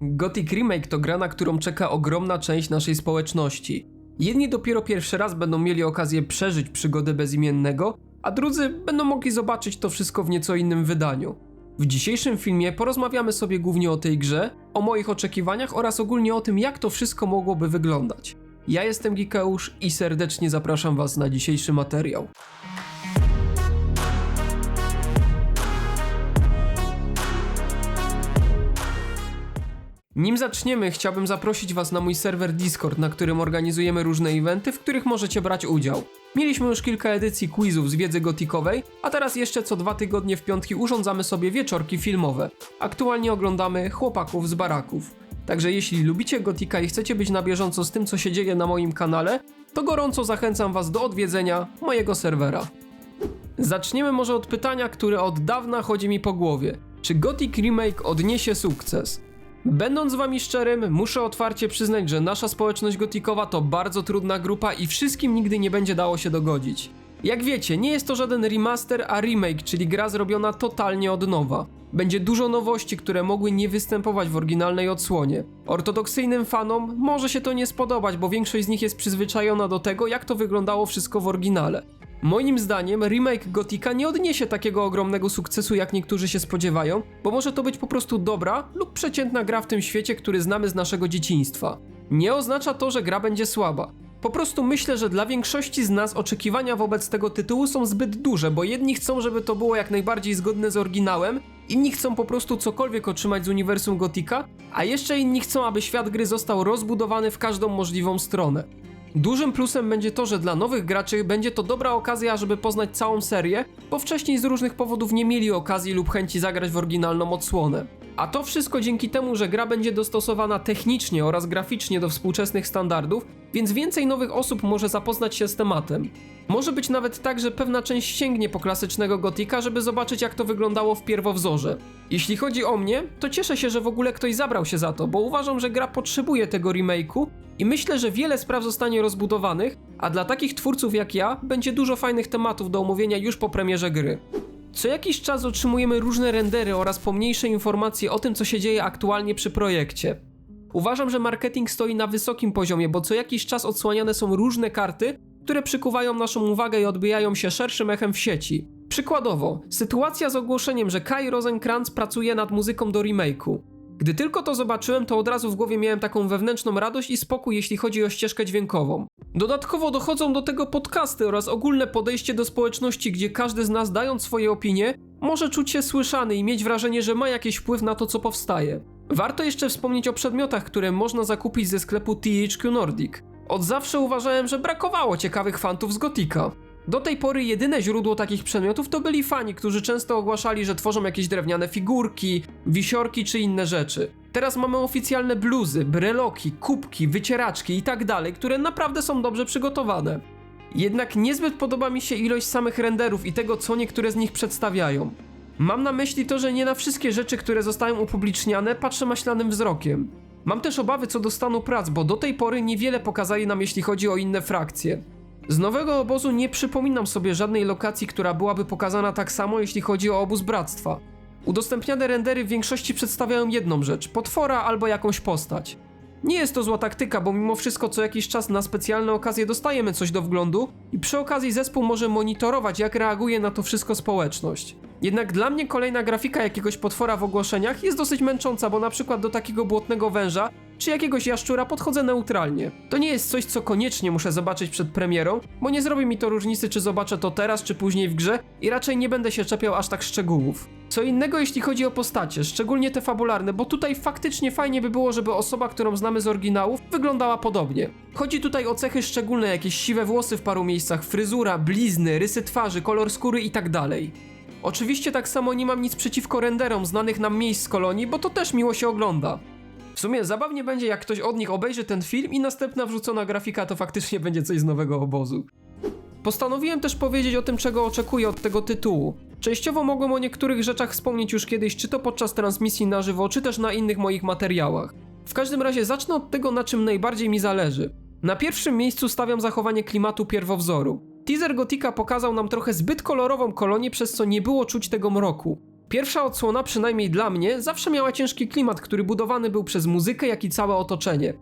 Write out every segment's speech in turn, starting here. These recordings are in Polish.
Gothic Remake to gra, na którą czeka ogromna część naszej społeczności. Jedni dopiero pierwszy raz będą mieli okazję przeżyć przygodę bezimiennego, a drudzy będą mogli zobaczyć to wszystko w nieco innym wydaniu. W dzisiejszym filmie porozmawiamy sobie głównie o tej grze, o moich oczekiwaniach oraz ogólnie o tym, jak to wszystko mogłoby wyglądać. Ja jestem Gikeusz i serdecznie zapraszam Was na dzisiejszy materiał. Nim zaczniemy, chciałbym zaprosić Was na mój serwer Discord, na którym organizujemy różne eventy, w których możecie brać udział. Mieliśmy już kilka edycji quizów z wiedzy gotikowej, a teraz jeszcze co dwa tygodnie w piątki urządzamy sobie wieczorki filmowe. Aktualnie oglądamy chłopaków z baraków. Także jeśli lubicie gotika i chcecie być na bieżąco z tym, co się dzieje na moim kanale, to gorąco zachęcam Was do odwiedzenia mojego serwera. Zaczniemy może od pytania, które od dawna chodzi mi po głowie. Czy Gothic Remake odniesie sukces? Będąc z wami szczerym, muszę otwarcie przyznać, że nasza społeczność gotikowa to bardzo trudna grupa i wszystkim nigdy nie będzie dało się dogodzić. Jak wiecie, nie jest to żaden remaster, a remake, czyli gra zrobiona totalnie od nowa. Będzie dużo nowości, które mogły nie występować w oryginalnej odsłonie. Ortodoksyjnym fanom może się to nie spodobać, bo większość z nich jest przyzwyczajona do tego, jak to wyglądało wszystko w oryginale. Moim zdaniem remake Gotika nie odniesie takiego ogromnego sukcesu, jak niektórzy się spodziewają, bo może to być po prostu dobra lub przeciętna gra w tym świecie, który znamy z naszego dzieciństwa. Nie oznacza to, że gra będzie słaba. Po prostu myślę, że dla większości z nas oczekiwania wobec tego tytułu są zbyt duże, bo jedni chcą, żeby to było jak najbardziej zgodne z oryginałem, inni chcą po prostu cokolwiek otrzymać z uniwersum Gotika, a jeszcze inni chcą, aby świat gry został rozbudowany w każdą możliwą stronę. Dużym plusem będzie to, że dla nowych graczy będzie to dobra okazja, żeby poznać całą serię, bo wcześniej z różnych powodów nie mieli okazji lub chęci zagrać w oryginalną odsłonę. A to wszystko dzięki temu, że gra będzie dostosowana technicznie oraz graficznie do współczesnych standardów, więc więcej nowych osób może zapoznać się z tematem. Może być nawet tak, że pewna część sięgnie po klasycznego Gotika, żeby zobaczyć jak to wyglądało w pierwowzorze. Jeśli chodzi o mnie, to cieszę się, że w ogóle ktoś zabrał się za to, bo uważam, że gra potrzebuje tego remake'u i myślę, że wiele spraw zostanie rozbudowanych, a dla takich twórców jak ja będzie dużo fajnych tematów do omówienia już po premierze gry. Co jakiś czas otrzymujemy różne rendery oraz pomniejsze informacje o tym, co się dzieje aktualnie przy projekcie. Uważam, że marketing stoi na wysokim poziomie, bo co jakiś czas odsłaniane są różne karty, które przykuwają naszą uwagę i odbijają się szerszym echem w sieci. Przykładowo, sytuacja z ogłoszeniem, że Kai Rosenkrantz pracuje nad muzyką do remake'u. Gdy tylko to zobaczyłem, to od razu w głowie miałem taką wewnętrzną radość i spokój, jeśli chodzi o ścieżkę dźwiękową. Dodatkowo dochodzą do tego podcasty oraz ogólne podejście do społeczności, gdzie każdy z nas, dając swoje opinie, może czuć się słyszany i mieć wrażenie, że ma jakiś wpływ na to, co powstaje. Warto jeszcze wspomnieć o przedmiotach, które można zakupić ze sklepu THQ Nordic. Od zawsze uważałem, że brakowało ciekawych fantów z Gotika. Do tej pory jedyne źródło takich przedmiotów to byli fani, którzy często ogłaszali, że tworzą jakieś drewniane figurki, wisiorki czy inne rzeczy. Teraz mamy oficjalne bluzy, breloki, kubki, wycieraczki i tak dalej, które naprawdę są dobrze przygotowane. Jednak niezbyt podoba mi się ilość samych renderów i tego, co niektóre z nich przedstawiają. Mam na myśli to, że nie na wszystkie rzeczy, które zostają upubliczniane, patrzę maślanym wzrokiem. Mam też obawy co do stanu prac, bo do tej pory niewiele pokazali nam, jeśli chodzi o inne frakcje. Z nowego obozu nie przypominam sobie żadnej lokacji, która byłaby pokazana tak samo, jeśli chodzi o obóz bractwa. Udostępniane rendery w większości przedstawiają jedną rzecz potwora albo jakąś postać. Nie jest to zła taktyka, bo mimo wszystko co jakiś czas na specjalne okazje dostajemy coś do wglądu i przy okazji zespół może monitorować, jak reaguje na to wszystko społeczność. Jednak dla mnie kolejna grafika jakiegoś potwora w ogłoszeniach jest dosyć męcząca, bo na przykład do takiego błotnego węża czy jakiegoś jaszczura podchodzę neutralnie. To nie jest coś, co koniecznie muszę zobaczyć przed premierą, bo nie zrobi mi to różnicy, czy zobaczę to teraz, czy później w grze i raczej nie będę się czepiał aż tak szczegółów. Co innego jeśli chodzi o postacie, szczególnie te fabularne, bo tutaj faktycznie fajnie by było, żeby osoba, którą znamy z oryginałów, wyglądała podobnie. Chodzi tutaj o cechy szczególne, jakieś siwe włosy w paru miejscach, fryzura, blizny, rysy twarzy, kolor skóry i tak dalej. Oczywiście tak samo nie mam nic przeciwko renderom znanych nam miejsc z kolonii, bo to też miło się ogląda. W sumie zabawnie będzie, jak ktoś od nich obejrzy ten film i następna wrzucona grafika to faktycznie będzie coś z nowego obozu. Postanowiłem też powiedzieć o tym, czego oczekuję od tego tytułu. Częściowo mogłem o niektórych rzeczach wspomnieć już kiedyś, czy to podczas transmisji na żywo, czy też na innych moich materiałach. W każdym razie zacznę od tego, na czym najbardziej mi zależy. Na pierwszym miejscu stawiam zachowanie klimatu pierwowzoru. Teaser Gotika pokazał nam trochę zbyt kolorową kolonię, przez co nie było czuć tego mroku. Pierwsza odsłona, przynajmniej dla mnie, zawsze miała ciężki klimat, który budowany był przez muzykę, jak i całe otoczenie.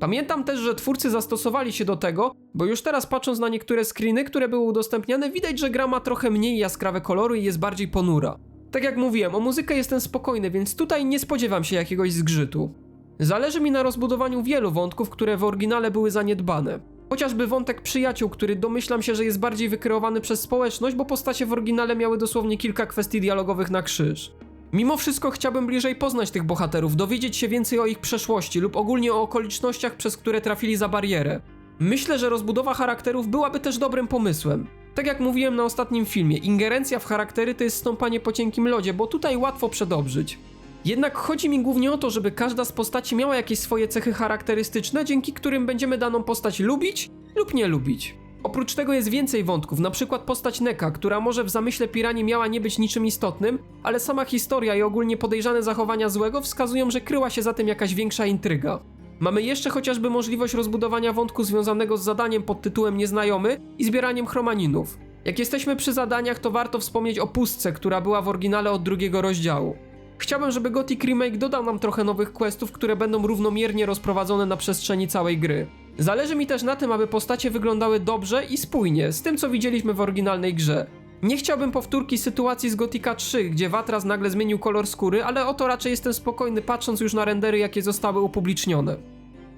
Pamiętam też, że twórcy zastosowali się do tego, bo już teraz patrząc na niektóre screeny, które były udostępniane, widać, że gra ma trochę mniej jaskrawe kolory i jest bardziej ponura. Tak jak mówiłem, o muzykę jestem spokojny, więc tutaj nie spodziewam się jakiegoś zgrzytu. Zależy mi na rozbudowaniu wielu wątków, które w oryginale były zaniedbane. Chociażby wątek przyjaciół, który domyślam się, że jest bardziej wykreowany przez społeczność, bo postacie w oryginale miały dosłownie kilka kwestii dialogowych na krzyż. Mimo wszystko chciałbym bliżej poznać tych bohaterów, dowiedzieć się więcej o ich przeszłości lub ogólnie o okolicznościach, przez które trafili za barierę. Myślę, że rozbudowa charakterów byłaby też dobrym pomysłem. Tak jak mówiłem na ostatnim filmie, ingerencja w charaktery to jest stąpanie po cienkim lodzie, bo tutaj łatwo przedobrzyć. Jednak chodzi mi głównie o to, żeby każda z postaci miała jakieś swoje cechy charakterystyczne, dzięki którym będziemy daną postać lubić lub nie lubić. Oprócz tego jest więcej wątków, na przykład postać Neka, która może w zamyśle Piranii miała nie być niczym istotnym, ale sama historia i ogólnie podejrzane zachowania złego wskazują, że kryła się za tym jakaś większa intryga. Mamy jeszcze chociażby możliwość rozbudowania wątku związanego z zadaniem pod tytułem Nieznajomy i zbieraniem chromaninów. Jak jesteśmy przy zadaniach, to warto wspomnieć o pustce, która była w oryginale od drugiego rozdziału. Chciałbym, żeby Gothic Remake dodał nam trochę nowych questów, które będą równomiernie rozprowadzone na przestrzeni całej gry. Zależy mi też na tym, aby postacie wyglądały dobrze i spójnie z tym, co widzieliśmy w oryginalnej grze. Nie chciałbym powtórki sytuacji z Gothica 3, gdzie Watras nagle zmienił kolor skóry, ale o to raczej jestem spokojny patrząc już na rendery, jakie zostały upublicznione.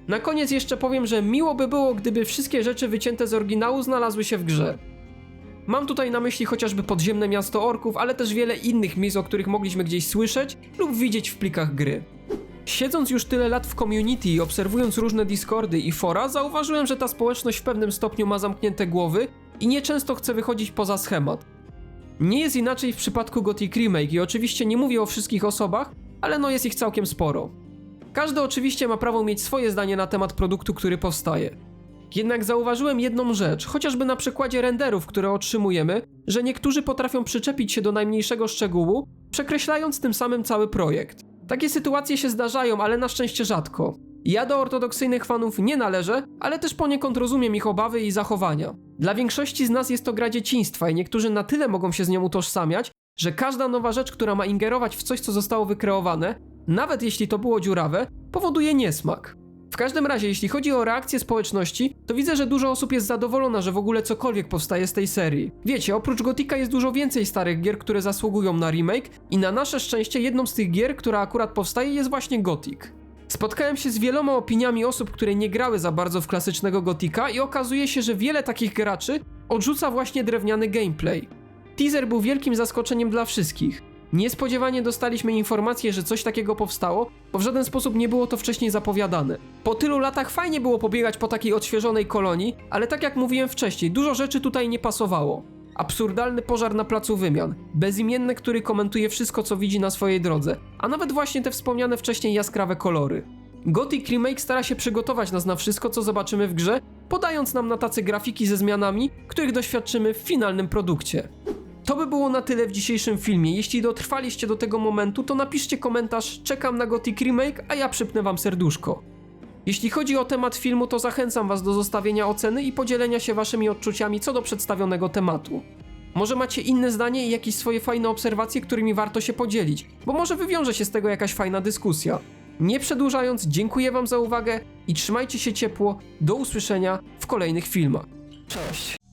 Na koniec jeszcze powiem, że miło by było, gdyby wszystkie rzeczy wycięte z oryginału znalazły się w grze. Mam tutaj na myśli chociażby podziemne miasto orków, ale też wiele innych miejsc, o których mogliśmy gdzieś słyszeć lub widzieć w plikach gry. Siedząc już tyle lat w community i obserwując różne Discordy i fora, zauważyłem, że ta społeczność w pewnym stopniu ma zamknięte głowy i nieczęsto chce wychodzić poza schemat. Nie jest inaczej w przypadku Gothic Remake i oczywiście nie mówię o wszystkich osobach, ale no jest ich całkiem sporo. Każdy oczywiście ma prawo mieć swoje zdanie na temat produktu, który powstaje. Jednak zauważyłem jedną rzecz, chociażby na przykładzie renderów, które otrzymujemy, że niektórzy potrafią przyczepić się do najmniejszego szczegółu, przekreślając tym samym cały projekt. Takie sytuacje się zdarzają, ale na szczęście rzadko. Ja do ortodoksyjnych fanów nie należę, ale też poniekąd rozumiem ich obawy i zachowania. Dla większości z nas jest to gra dzieciństwa i niektórzy na tyle mogą się z nią utożsamiać, że każda nowa rzecz, która ma ingerować w coś, co zostało wykreowane, nawet jeśli to było dziurawe, powoduje niesmak. W każdym razie, jeśli chodzi o reakcję społeczności, to widzę, że dużo osób jest zadowolona, że w ogóle cokolwiek powstaje z tej serii. Wiecie, oprócz Gotika jest dużo więcej starych gier, które zasługują na remake i na nasze szczęście jedną z tych gier, która akurat powstaje jest właśnie Gothic. Spotkałem się z wieloma opiniami osób, które nie grały za bardzo w klasycznego Gotika i okazuje się, że wiele takich graczy odrzuca właśnie drewniany gameplay. Teaser był wielkim zaskoczeniem dla wszystkich. Niespodziewanie dostaliśmy informację, że coś takiego powstało, bo w żaden sposób nie było to wcześniej zapowiadane. Po tylu latach fajnie było pobiegać po takiej odświeżonej kolonii, ale tak jak mówiłem wcześniej, dużo rzeczy tutaj nie pasowało. Absurdalny pożar na placu wymian, bezimienny, który komentuje wszystko, co widzi na swojej drodze, a nawet właśnie te wspomniane wcześniej jaskrawe kolory. Gothic Remake stara się przygotować nas na wszystko, co zobaczymy w grze, podając nam na tacy grafiki ze zmianami, których doświadczymy w finalnym produkcie. To by było na tyle w dzisiejszym filmie. Jeśli dotrwaliście do tego momentu, to napiszcie komentarz, czekam na Gothic Remake, a ja przypnę wam serduszko. Jeśli chodzi o temat filmu, to zachęcam was do zostawienia oceny i podzielenia się waszymi odczuciami co do przedstawionego tematu. Może macie inne zdanie i jakieś swoje fajne obserwacje, którymi warto się podzielić, bo może wywiąże się z tego jakaś fajna dyskusja. Nie przedłużając, dziękuję wam za uwagę i trzymajcie się ciepło. Do usłyszenia w kolejnych filmach. Cześć!